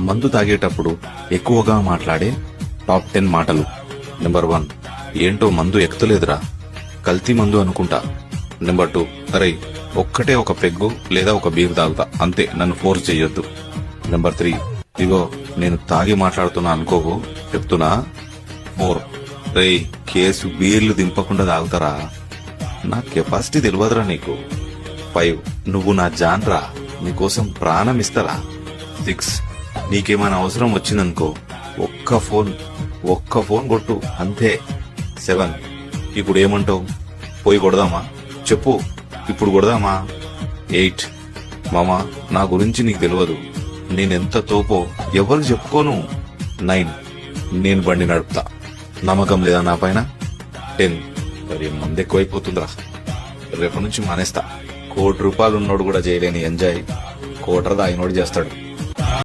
మందు తాగేటప్పుడు ఎక్కువగా మాట్లాడే టాప్ టెన్ మాటలు. నెంబర్ వన్ ఏంటో మందు ఎక్కుతలేదురా. కల్తీ మందు అనుకుంటా. నెంబర్ టూ అరే ఒక్కటే ఒక పెగ్గు లేదా ఒక బీర్ తాగుతా. అంతే నన్ను ఫోర్స్ చెయ్యొద్దు. నెంబర్ త్రీ ఇగో నేను తాగి మాట్లాడుతున్నా అనుకోకు. చెప్తున్నా? ఫోర్. రే కేసు బీర్లు దింపకుండా తాగుతారా? నా కెపాసిటీ తెలియదురా నీకు. ఫైవ్ నువ్వు నా జాన్రా. నీకోసం ప్రాణం ఇస్తారా? సిక్స్ నీకేమైనా అవసరం వచ్చిందనుకో ఒక్క ఫోన్ ఒక్క ఫోన్ కొట్టు. అంతే. సెవెన్. ఇప్పుడు ఏమంటావు? పోయి కొడదామా? చెప్పు. ఇప్పుడు కొడదామా? ఎయిట్. మామా నా గురించి నీకు తెలియదు నేనెంత తోపో ఎవరు చెప్పుకోను? నైన్. నేను బండి నడుపుతా. నమ్మకం లేదా నా పైన? టెన్. మరి మంది ఎక్కువైపోతుందిరా. రేపటి నుంచి మానేస్తా. కోటి రూపాయలు ఉన్నోడు కూడా చేయలేని ఎంజాయ్. కోటర దాయినోడు చేస్తాడు.